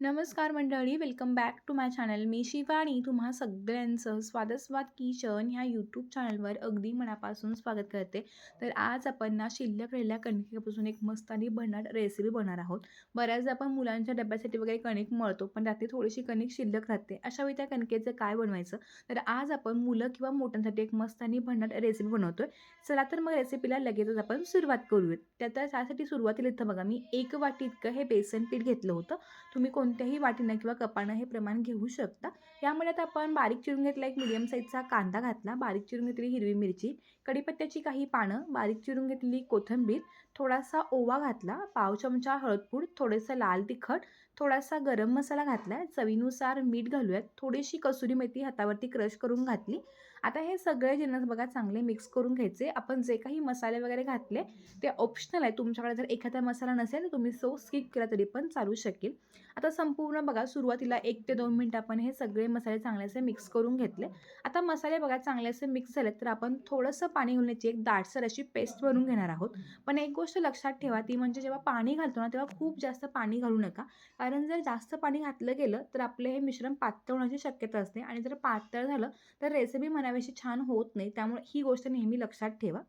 नमस्कार मंडळी welcome back to my channel मी शिवाणी तुम्हा सगळ्यांचं स्वादस्वाद किचन ह्या यूट्यूब चॅनलवर अगदी मनापासून स्वागत करते. तर आज आपण ना शिल्लक राहिल्या कणकेपासून एक मस्त आणि भन्नाट रेसिपी बनणार आहोत. बऱ्याचदा आपण मुलांच्या डब्यासाठी वगैरे कणिक मळतो पण त्यातली थोडीशी कणिक शिल्लक राहते. अशा वेळी त्या कणकेचं काय बनवायचं? तर आज आपण मुलं किंवा मोठ्यांसाठी एक मस्त आणि भन्नाट रेसिपी बनवतोय. चला तर मग रेसिपीला लगेचच आपण सुरुवात करूयात. त्या त्यासाठी सुरुवातीला इथं बघा मी एक वाटी इतकं हे बेसन पीठ घेतलं होतं. तुम्ही कोण कोणत्याही वाटीनं किंवा कपानं हे प्रमाण घेऊ शकता. यामुळे आता आपण बारीक चिरून घेतला एक मिडियम साईजचा कांदा घातला. बारीक चिरून घेतलेली हिरवी मिरची कढीपत्त्याची काही पानं बारीक चिरून घेतलेली कोथिंबीर थोडासा ओवा घातला पाव चमचा हळदपूड थोडंसं लाल तिखट थोडासा गरम मसाला घातला. चवीनुसार मीठ घालूयात. थोडीशी कसुरी मेथी हातावरती क्रश करून घातली. आता हे सगळे जिन्नस बघा चांगले मिक्स करून घ्यायचे. आपण जे काही मसाले वगैरे घातले ते ऑप्शनल आहे. तुमच्याकडे जर एखादा मसाला नसेल तर तुम्ही सो स्किप केला तरी पण चालू शकेल. आता संपूर्ण बघा सुरुवातीला एक ते दोन मिनटं आपण हे सगळे मसाले चांगले असे मिक्स करून घेतले. आता मसाले बघा चांगले असे मिक्स झाले तर आपण थोडंसं पाणी घालण्याची एक दाटसर अशी पेस्ट बनवून घेणार आहोत. पण एक गोष्ट लक्षात ठेवा ती म्हणजे जेव्हा पाणी घालतो ना तेव्हा खूप जास्त पाणी घालू नका. कारण जर जास्त पाणी घातलं गेलं तर आपलं हे मिश्रण पातळ होण्याची शक्यता असते. आणि जर पातळ झालं तर रेसिपी म्हणा म्हणावीशी छान होत नाही त्यामुळे ही गोष्ट नेहमी लक्षात ठेवा.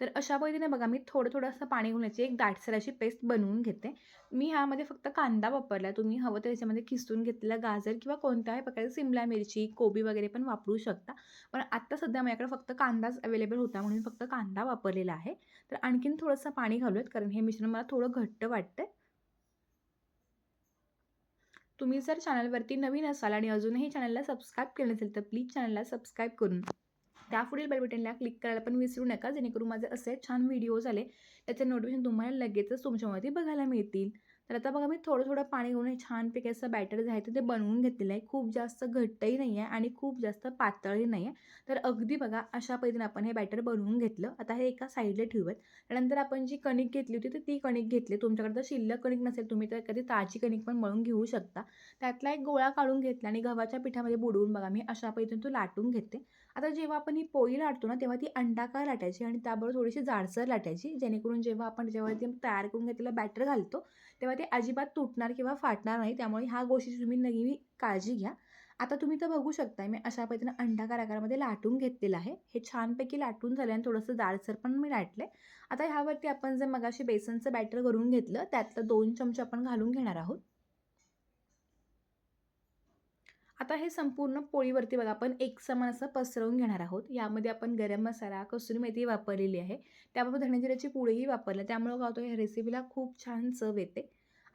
तर अशा पद्धतीने बघा मी थोडं थोडं असं पाणी घालण्याची एक दाटसर अशी पेस्ट बनवून घेते. मी ह्यामध्ये फक्त कांदा वापरला तुम्ही हवं तर त्याच्यामध्ये खिसून घेतलेला गाजर किंवा कोणत्याही प्रकारची सिमला मिरची कोबी वगैरे पण वापरू शकता. पण आत्ता सध्या माझ्याकडे फक्त कांदाच अवेलेबल होता म्हणून फक्त कांदा वापरलेला आहे. तर आणखीन थोडंसं पाणी घालूयात कारण हे मिश्रण मला थोडं घट्ट वाटतं तुम्ही जर चॅनलवरती नवीन असाल आणि अजूनही चॅनलला सबस्क्राईब केलं नसेल तर प्लीज चॅनलला सबस्क्राईब करून त्या पुढील बेल क्लिक करायला पण विसरू नका जेणेकरून माझे असे छान व्हिडिओज आले त्याचे नोटिफिकेशन तुम्हाला लगेचच तुमच्यामध्ये बघायला मिळतील. तर आता बघा मी थोडं थोडं पाणी घेऊन हे छानपैकी असं बॅटर जे आहे ते बनवून घेतलेलं आहे. खूप जास्त घट्टही नाही आहे आणि खूप जास्त पातळही नाही आहे. तर अगदी बघा अशा पद्धतीने आपण हे बॅटर बनवून घेतलं. आता हे एका साईडला ठेवूयात. त्यानंतर आपण जी कणिक घेतली होती तर ती कणिक घेतली. तुमच्याकडे जर शिल्लक कणिक नसेल तुम्ही तर कधी ताजी कणिक पण मळून घेऊ शकता. त्यातला एक गोळा काढून घेतला आणि गव्हाच्या पिठामध्ये बुडवून बघा मी अशा पद्धतीने तो लाटून घेते. आता जेव्हा आपण ही पोळी लाटतो ना तेव्हा ती अंडाकार लाटायची आणि त्याबरोबर थोडीशी जाडसर लाटायची. जेणेकरून जेव्हा आपण जेव्हा ती तयार करून घेतलेलं बॅटर घालतो तेव्हा ते अजिबात तुटणार किंवा फाटणार नाही. त्यामुळे ह्या गोष्टीची तुम्ही नेहमी काळजी घ्या. आता तुम्ही तर बघू शकताय मी अशा पद्धतीनं अंडाकार आकारामध्ये लाटून घेतलेलं आहे. हे छानपैकी लाटून झालं आणि थोडंसं जाडसर पण मी लाटले आता ह्यावरती आपण जर मगाशी बेसनचं बॅटर करून घेतलं त्यातलं दोन चमचे आपण घालून घेणार आहोत. आता हे संपूर्ण पोळीवरती बघा आपण एक समान असं पसरवून घेणार आहोत. यामध्ये आपण गरम मसाला कसुरी मेथी वापरलेली आहे. त्याबरोबर धणेजिऱ्याची पोळीही वापरल्या त्यामुळं काय होतं ह्या रेसिपीला खूप छान चव येते.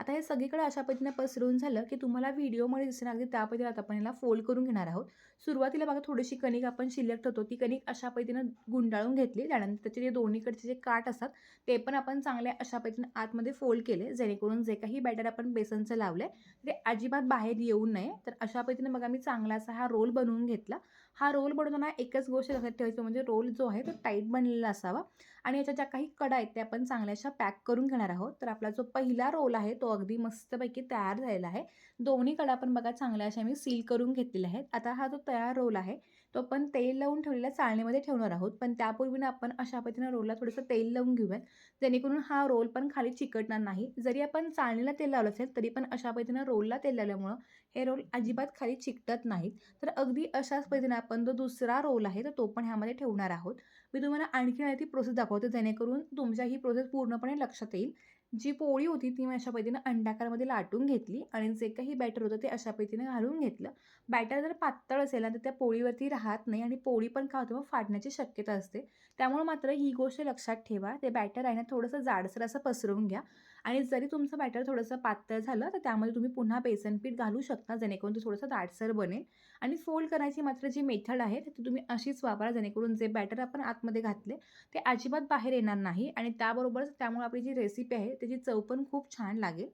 आता हे सगळीकडे अशा पद्धतीने पसरून झालं की तुम्हाला व्हिडिओमध्ये दिसणार अगदी त्या पद्धतीने आता आपण याला फोल्ड करून घेणार आहोत. सुरुवातीला बघा थोडीशी कणिक आपण शिल्लक ठेवतो ती कणिक अशा पद्धतीनं गुंडाळून घेतली. त्यानंतर त्याचे जे दोन्हीकडचे जे काट असतात ते पण आपण चांगले अशा पद्धतीनं आतमध्ये फोल्ड केले जेणेकरून जे काही बॅटर आपण बेसनचं लावलं आहे ते अजिबात बाहेर येऊ नये. तर अशा पद्धतीने बघा मी चांगला असा हा रोल बनवून घेतला. हा रोल बनवताना एकच गोष्ट लक्षात ठेवायची म्हणजे रोल जो आहे तो टाईट बनलेला असावा. आणि याच्या ज्या काही कडा आहेत त्या आपण चांगल्याशा पॅक करून घेणार आहोत. तर आपला जो पहिला रोल आहे तो अगदी मस्तपैकी तयार झालेला आहे. दोन्ही कडा आपण बघा चांगल्या अशा मी सील करून घेतलेल्या आहेत. आता हा जो तयार रोल आहे तो आपण तेल लावून ठेवलेल्या चाळणीमध्ये ठेवणार आहोत. पण त्यापूर्वीनं आपण अशा पद्धतीनं रोलला थोडंसं तेल लावून घेऊयात. जेणेकरून हा रोल पण खाली चिकटणार नाही. जरी आपण चाळणीला तेल लावलं असेल तरी पण अशा पद्धतीनं रोलला तेल लावल्यामुळं हे रोल अजिबात खाली चिकटत नाहीत. तर अगदी अशाच पद्धतीने आपण जो दुसरा रोल आहे तर तो पण ह्यामध्ये ठेवणार आहोत. मी तुम्हाला आणखी ती प्रोसेस दाखवते जेणेकरून तुमच्या ही प्रोसेस पूर्णपणे लक्षात येईल. जी पोळी होती ती मी अशा पद्धतीनं अंडाकारामध्ये लाटून घेतली आणि जे काही बॅटर होतं ते अशा पद्धतीने घालून घेतलं. बॅटर जर पातळ असेल ना तर त्या पोळीवरती राहत नाही आणि पोळी पण काय होतं मग फाटण्याची शक्यता असते. त्यामुळे मात्र ही गोष्ट लक्षात ठेवा. ते बॅटर आहे ना थोडंसं जाडसर असं पसरवून घ्या. आणि जरी तुमचं बॅटर थोडंसं पातळ झालं तर त्यामध्ये तुम्ही पुन्हा बेसन पीठ घालू शकता जेणेकरून ते थोडंसं दाटसर बनेल. आणि फोल्ड करायची मात्र जी मेथड आहे ती तुम्ही अशीच वापरा जेणेकरून जे बॅटर आपण आतमध्ये घातले ते अजिबात बाहेर येणार नाही. आणि त्याबरोबरच त्यामुळे आपली जी रेसिपी आहे त्याची चव पण खूप छान लागेल.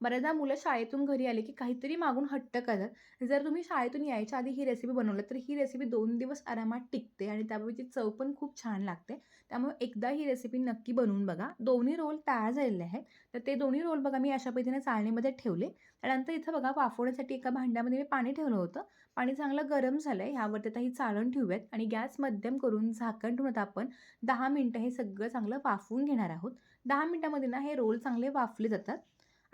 बऱ्याचदा मुलं शाळेतून घरी आले की काहीतरी मागून हट्ट करतात. जर तुम्ही शाळेतून यायच्या आधी ही रेसिपी बनवलं तर ही रेसिपी दोन दिवस आरामात टिकते आणि त्यामुळे चव पण खूप छान लागते. त्यामुळे एकदा ही रेसिपी नक्की बनवून बघा. दोन्ही रोल तयार झालेले आहेत. तर ते दोन्ही रोल बघा मी अशा पद्धतीने चाळणीमध्ये ठेवले. त्यानंतर इथं बघा वाफवण्यासाठी एका भांड्यामध्ये मी पाणी ठेवलं होतं. पाणी चांगलं गरम झालं आहे ह्यावरती आता ही चाळण ठेवूयात आणि गॅस मध्यम करून झाकण ठेवून आता आपण दहा मिनटं हे सगळं चांगलं वाफवून घेणार आहोत. दहा मिनटामध्ये ना हे रोल चांगले वाफले जातात.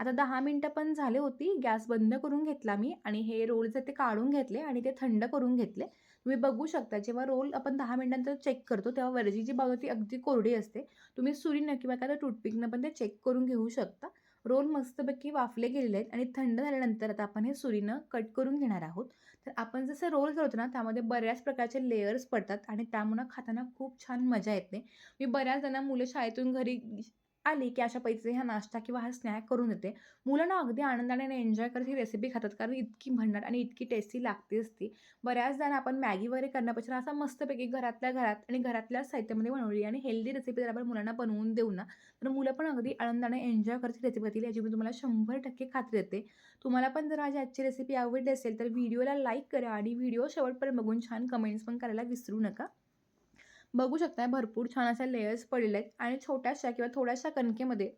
आता दहा मिनटं पण झाले होती. गॅस बंद करून घेतला मी आणि हे रोल जर ते काढून घेतले आणि ते थंड करून घेतले. तुम्ही बघू शकता जेव्हा रोल आपण दहा मिनटांनंतर चेक करतो तेव्हा वरची जी बाजू ती अगदी कोरडी असते. तुम्ही सुरीनं किंवा एखाद्या टूथपिकनं पण ते चेक करून घेऊ शकता. रोल मस्तपैकी वाफले गेलेले आहेत आणि थंड झाल्यानंतर आता आपण हे सुरीनं कट करून घेणार आहोत. तर आपण जसं रोल करतो ना त्यामध्ये बऱ्याच प्रकारचे लेयर्स पडतात आणि त्यामुळं खाताना खूप छान मजा येते. मी बऱ्याच जणांना मुलं शाळेतून घरी आली की अशा पैसे हा नाश्ता किंवा हा स्नॅक करून देते. मुलांना अगदी आनंदाने आणि एन्जॉय करत ही रेसिपी खातात कारण इतकी भन्नाट आणि इतकी टेस्टी लागतेच ती बऱ्याचदा आपण मॅगी वगैरे करण्यापेक्षा असा मस्तपैकी घरातल्या घरात आणि घरातल्या साहित्यामध्ये बनवली आणि हेल्दी रेसिपी जर आपण मुलांना बनवून देऊ ना तर मुलं पण अगदी आनंदाने एन्जॉय करत रेसिपी करतील याची मी तुम्हाला शंभर टक्के खात्री देते. तुम्हाला पण जर माझी आजची रेसिपी आवडली असेल तर व्हिडिओला लाईक करा आणि व्हिडिओ शेवटपर्यंत बघून छान कमेंट्स पण करायला विसरू नका. बघू शकता भरपूर छान अशा लेयर्स पडलेले आहेत आणि छोट्याशा किंवा थोड्याशा कणकेमध्ये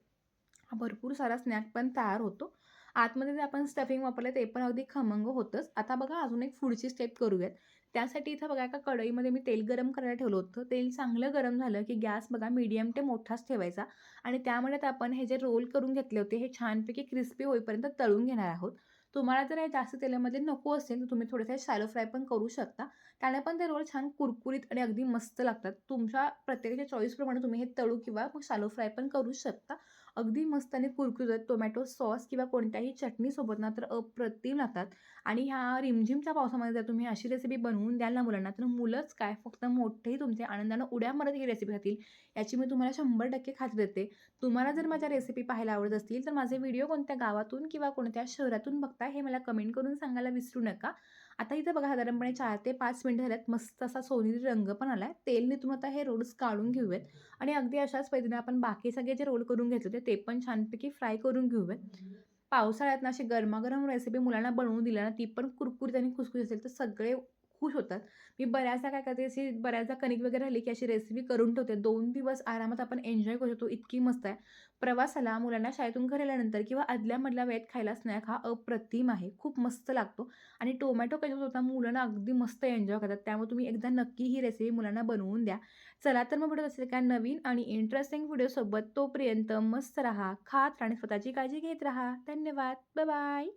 भरपूर सारा स्नॅक पण तयार होतो. आतमध्ये जे आपण स्टफिंग वापरलं ते पण अगदी खमंग होतंच. आता बघा अजून एक पुढची स्टेप करूयात. त्यासाठी इथं बघा एका कढईमध्ये मी तेल गरम करायला ठेवलं होतं. तेल चांगलं गरम झालं की गॅस बघा मीडियम ते मोठाच ठेवायचा. आणि त्यामुळे आपण हे जे रोल करून घेतले होते हे छानपैकी क्रिस्पी होईपर्यंत तळून घेणार आहोत. तुम्हाला जर हे जास्त तेलामध्ये नको असेल तर तुम्ही थोडेसे शॅलो फ्राय पण करू शकता. त्याने पण ते रोल छान कुरकुरीत आणि अगदी मस्त लागतात. तुमच्या प्रत्येकाच्या चॉईसप्रमाणे तुम्ही हे तळू किंवा मग शालो फ्राय पण करू शकता. अगदी मस्त आणि कुरकुरत टोमॅटो सॉस किंवा कोणत्याही चटणीसोबत ना तर अप्रतिम लागतात. आणि ह्या रिमझिमच्या पावसामध्ये जर तुम्ही अशी रेसिपी बनवून द्याल ना मुलांना तर मुलंच काय फक्त मोठेही तुमचे आनंदानं उड्या मारत ही रेसिपी खातील. याची मी तुम्हाला शंभर टक्के खात्री देते. तुम्हाला जर माझ्या रेसिपी पाहायला आवडत असतील तर माझे व्हिडिओ कोणत्या गावातून किंवा कोणत्या शहरातून बघता हे मला कमेंट करून सांगायला विसरू नका. आता इथं बघा साधारणपणे चार ते पाच मिनटं झाल्यात. मस्त असा सोनेरी रंग पण आला आहे तेल निथून आता हे रोल्स काढून घेऊयात. आणि अगदी अशाच पद्धतीने आपण बाकी सगळे जे रोल करून घेतले होते ते पण छानपैकी फ्राय करून घेऊयात. पावसाळ्यात ना अशी गरमागरम रेसिपी मुलांना बनवून दिल्या ना ती पण कुरकुरीत आणि खुसखुस असेल तर सगळे खुश होतात. मी बऱ्याचदा काय करते अशी बऱ्याचदा कणिक वगैरे राहिली की अशी रेसिपी करून ठेवते. दोन दिवस आरामात आपण एन्जॉय करू शकतो. इतकी मस्त आहे. प्रवासाला मुलांना शाळेतून घरी आल्यानंतर किंवा आदल्यामधल्या वेळेत खायला स्नॅक हा अप्रतिम आहे. खूप मस्त लागतो. आणि टोमॅटो कशा होता मुलांना अगदी मस्त एन्जॉय करतात. त्यामुळे तुम्ही एकदा नक्की ही रेसिपी मुलांना बनवून द्या. चला तर मग म्हणत असेल काय नवीन आणि इंटरेस्टिंग व्हिडिओसोबत तोपर्यंत मस्त राहा खात आणि स्वतःची काळजी घेत राहा. धन्यवाद. बाय